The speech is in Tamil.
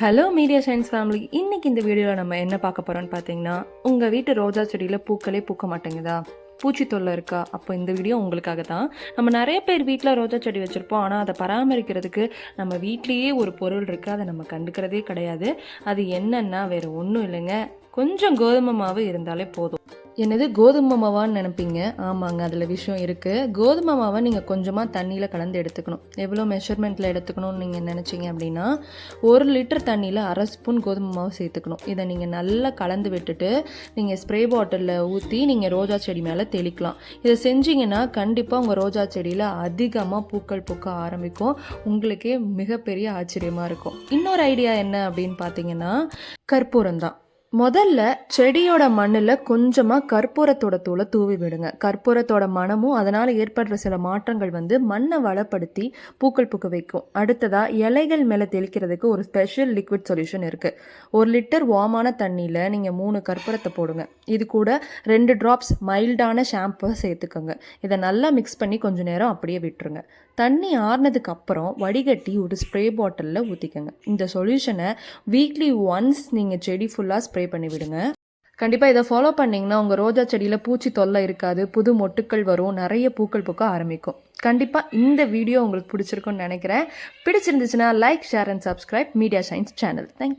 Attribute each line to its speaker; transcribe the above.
Speaker 1: ஹலோ மீடியா சயின்ஸ் ஃபேமிலி இன்றைக்கி இந்த வீடியோவில் நம்ம என்ன பார்க்க போகிறோம்னு பார்த்தீங்கன்னா உங்கள் வீட்டு ரோஜா செடியில் பூக்களே பூக்க மாட்டேங்குதா? பூச்சி தொல்லை இருக்கா? அப்போ இந்த வீடியோ உங்களுக்காக தான். நம்ம நிறைய பேர் வீட்டில் ரோஜா செடி வச்சுருப்போம். ஆனால் அதை பராமரிக்கிறதுக்கு நம்ம வீட்லேயே ஒரு பொருள் இருக்குது அதை நம்ம கண்டுக்கிறதே கிடையாது. அது என்னன்னா வேறு ஒன்றும் இல்லைங்க. கொஞ்சம் கோதுமை மாவு இருந்தாலே போதும். என்னது கோதுமை மாவான்னு நினைப்பீங்க? ஆமாங்க அதில் விஷயம் இருக்குது கோதுமை மாவை நீங்கள் கொஞ்சமாக தண்ணியில் கலந்து எடுத்துக்கணும். எவ்வளோ மெஷர்மெண்ட்டில் எடுத்துக்கணும்னு நீங்கள் நினச்சிங்க அப்படின்னா ஒரு லிட்டர் தண்ணியில் அரை ஸ்பூன் கோதுமை மாவு சேர்த்துக்கணும். இதை நீங்கள் நல்லா கலந்து விட்டுட்டு நீங்கள் ஸ்ப்ரே பாட்டிலில் ஊற்றி நீங்கள் ரோஜா செடி மேலே தெளிக்கலாம். இதை செஞ்சீங்கன்னா கண்டிப்பாக உங்கள் ரோஜா செடியில் அதிகமாக பூக்கள் பூக்க ஆரம்பிக்கும். உங்களுக்கே மிகப்பெரிய ஆச்சரியமாக இருக்கும். இன்னொரு ஐடியா என்ன அப்படின்னு பார்த்தீங்கன்னா கற்பூரம் தான். முதல்ல செடியோட மண்ணில் கொஞ்சமாக கற்பூரத்தோட தூளை தூவி விடுங்க. கற்பூரத்தோட மனமும் அதனால் ஏற்படுற சில மாற்றங்கள் வந்து மண்ணை வளப்படுத்தி பூக்கள் பூக்க வைக்கும். அடுத்ததாக இலைகள் மேலே தெளிக்கிறதுக்கு ஒரு ஸ்பெஷல் லிக்விட் சொல்யூஷன் இருக்குது ஒரு லிட்டர் வார்மான தண்ணியில் நீங்கள் மூணு கற்பூரத்தை போடுங்க. இது கூட ரெண்டு ட்ராப்ஸ் மைல்டான ஷாம்பை சேர்த்துக்கோங்க. இதை நல்லா மிக்ஸ் பண்ணி கொஞ்ச நேரம் அப்படியே விட்டுருங்க. தண்ணி ஆறுனதுக்கு அப்புறம் வடிகட்டி ஒரு ஸ்ப்ரே பாட்டிலில் ஊற்றிக்கோங்க இந்த சொல்யூஷனை வீக்லி ஒன்ஸ் நீங்கள் செடி ஃபுல்லாக ஸ்ப்ரே பண்ணி விடுங்க. கண்டிப்பாக இதை ஃபாலோ பண்ணிங்கன்னா உங்கள் ரோஜா செடியில் பூச்சி தொல்லை இருக்காது புது மொட்டுக்கள் வரும் நிறைய பூக்கள் பூக்க ஆரம்பிக்கும். கண்டிப்பாக இந்த வீடியோ உங்களுக்கு பிடிச்சிருக்கும்னு நினைக்கிறேன். பிடிச்சிருந்துச்சுன்னா like share and subscribe media science channel thank you